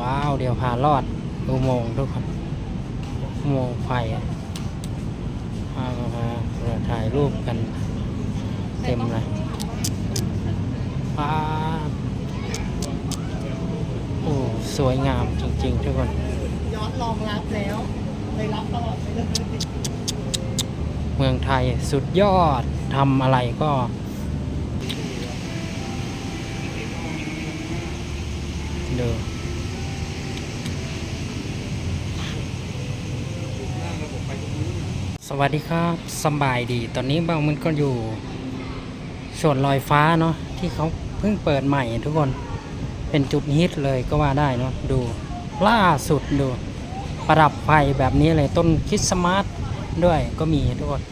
ว้าว เดี๋ยวพาลอดอุโมงค์ทุกคนอุโมงค์ไฟอะพามามาถ่ายรูปกัน เต็มเลยป้าบโอ้สวยงามจริงๆทุกคนยอดรองรับแล้วเลยรับตลอดไปเลยเมืองไทยสุดยอดทำอะไรก็ดู สวัสดีครับสบายดี ตอนนี้บางมันก็อยู่ส่วนลอยฟ้าเนาะที่เขาเพิ่งเปิดใหม่ทุกคนเป็นจุดฮิตเลยก็ว่าได้เนาะดูล่าสุดดูประดับไฟแบบนี้เลยต้นคริสต์มาสด้วยก็มีทุกคน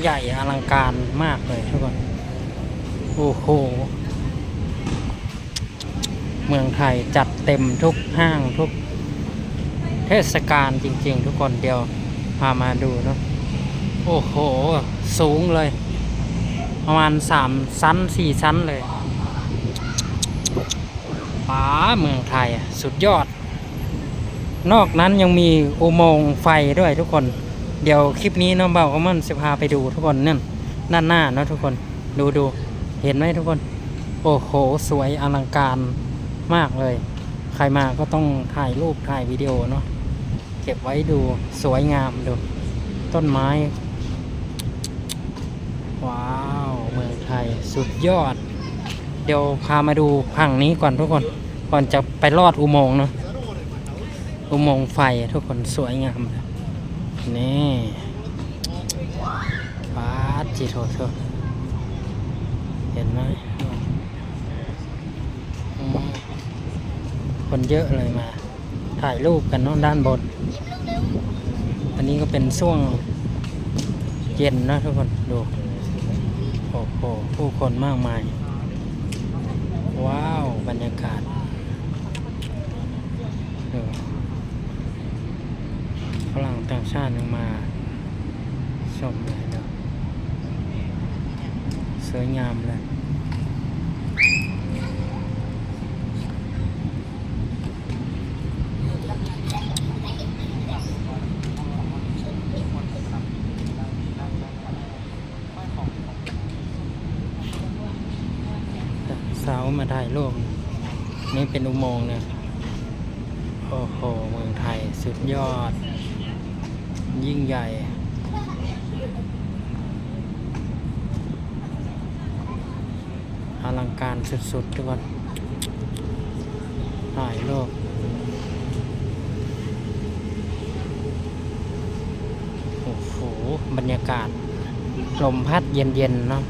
ใหญ่อลังการมากเลยทุกคนโอ้โหเมืองไทยจัดเต็มทุกห้างทุกเทศกาลจริง ๆ ทุกคนเดียวพามาดูเนาะ โอ้โห สูงเลย ประมาณสามชั้นสี่ชั้นเลยป๋าเมืองไทยอะสุดยอด นอกนั้นยังมีอุโมงค์ไฟด้วยทุกคน เดี๋ยวคลิปนี้น้องเบาก็มันจะพาไปดูทุกคนนั่นด้านหน้าเนาะทุกคนดูดูเห็นไหมทุกคน โอ้โห สวยอลังการมากเลย ใครมาก็ต้องถ่ายรูปถ่ายวิดีโอเนาะเก็บไว้ดูสวยงามดู ต้นไม้ ว้าว เมือง ไทยสุดยอด เดี๋ยวพามาดูพังนี้ก่อนทุกคน ก่อนจะไปลอดอุโมงค์เนาะอุโมงค์ไฟทุกคนสวยงามนี่ปาจีโถโถเห็นไหมอืมคนเยอะเลยมา ถ่ายรูปกันเนาะด้านบน อันนี้ก็เป็นช่วงเย็นนะทุกคนดู โอ้โหผู้คนมากมาย ว้าว บรรยากาศฝรั่งต่างชาติยังมาชมเลยเนาะสวยงามเลย สาวมาถ่ายรูปนี่เป็นอุโมงค์เนี่ยโอ้โหเมืองไทยสุดยอด ยิ่งใหญ่อลังการสุดๆทุกคนถ่ายรูปโอ้โห บรรยากาศลมพัดเย็นๆเนาะ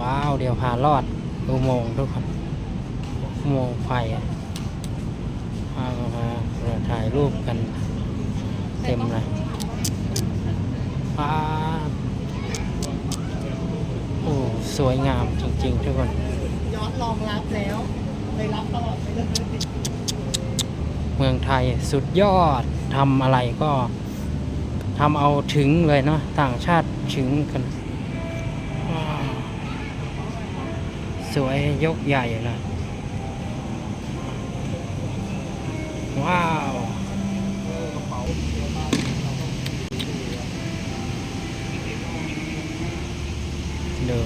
ว้าว เดี๋ยวพาลอด อุโมงค์ทุกคนอุโมงค์ไฟอะพามามาถ่ายรูปกันเต็มเลยป้าบโอ้สวยงามจริง ๆ ทุกคนยอดรองรับแล้วเลยรับตลอดไปเลยเมืองไทยสุดยอดทำอะไรก็ทำเอาถึงเลยเนาะต่างชาติถึงกันว้าว สวยยกใหญ่เลยว้าวดู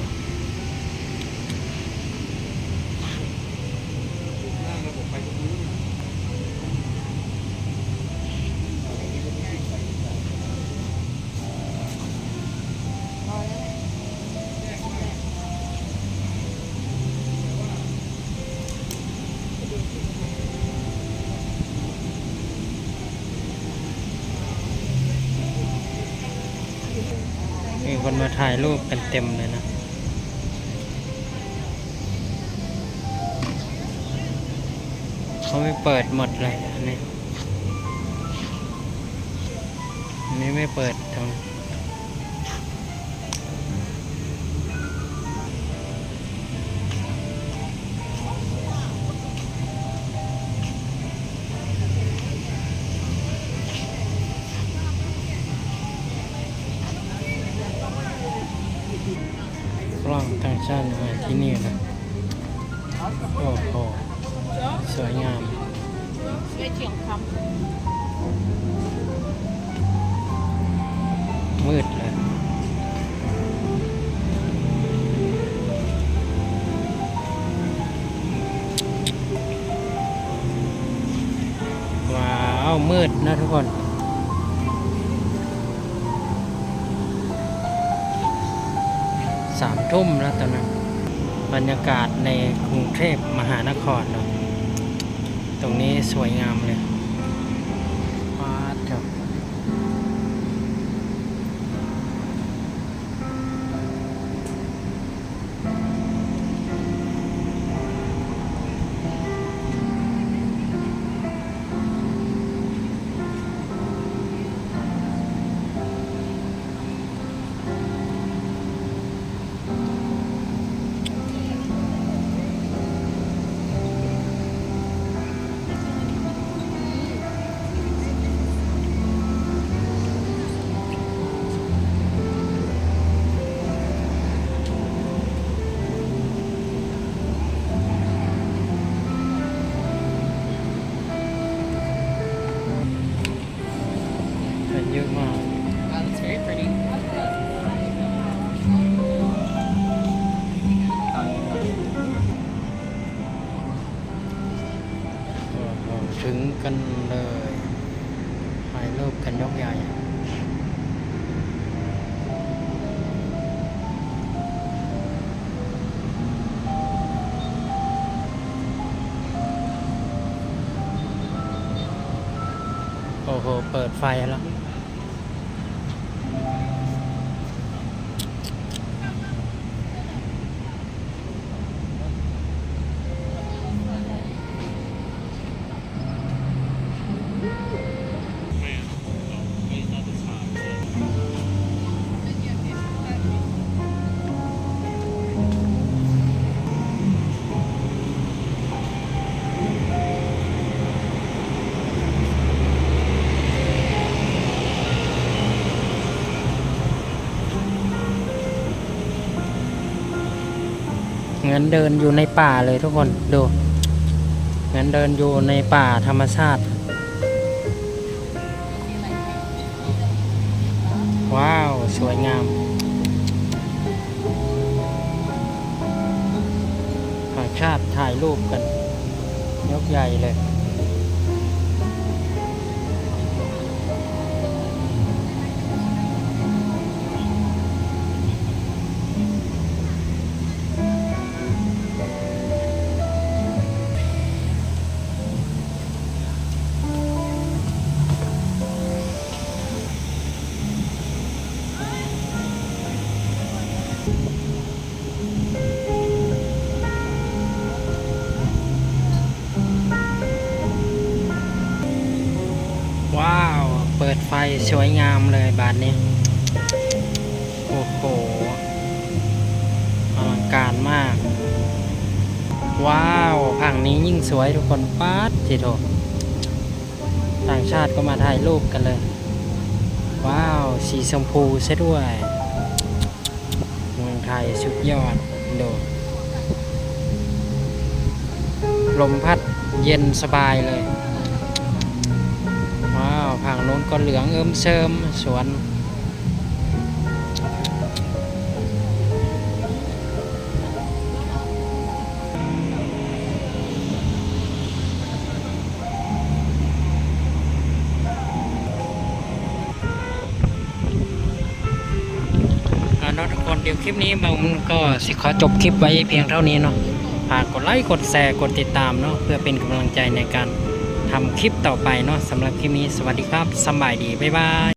ถ่ายรูปกันเต็มเลยนะ เขาไม่เปิดหมดเลยอันนี้อันนี้ไม่เปิดตรง ชาติมาที่นี่นะโอ้โหสวยงามได้เชียงคมืดเลยว้าว มืดนะทุกคน ทุ่มแล้วตอนนั้นบรรยากาศในกรุงเทพมหานครเนาะตรงนี้สวยงามเลย กันเลยถ่ายรูปกันยกใหญ่โอ้โห เปิดไฟแล้ว เงินเดินอยู่ในป่าเลยทุกคนดูเงินเดินอยู่ในป่าธรรมชาติ ว้าว สวยงามถ่ายชาติถ่ายรูปกัน ยกใหญ่เลย ไฟสวยงามเลยบานนี้ โอ้โหอลังการมาก ว้าวผังนี้ยิ่งสวยทุกคนป๊าดจิโถต่างชาติก็มาถ่ายรูปกันเลย ว้าว สีชมพูซะด้วย เมืองไทยสุดยอดดูลมพัดเย็นสบายเลย ว้างโน้นก็เหลืองเอิมเชิมสวนเนาะทุกคนเดี๋ยวคลิปนี้ผมก็สิขอจบคลิปไว้เพียงเท่านี้เนาะฝากกดไลค์กดแชร์กดติดตามเนาะเพื่อเป็นกำลังใจในการ ทำคลิปต่อไปเนาะสำหรับคลิปนี้สวัสดีครับสบายดี บ๊ายบาย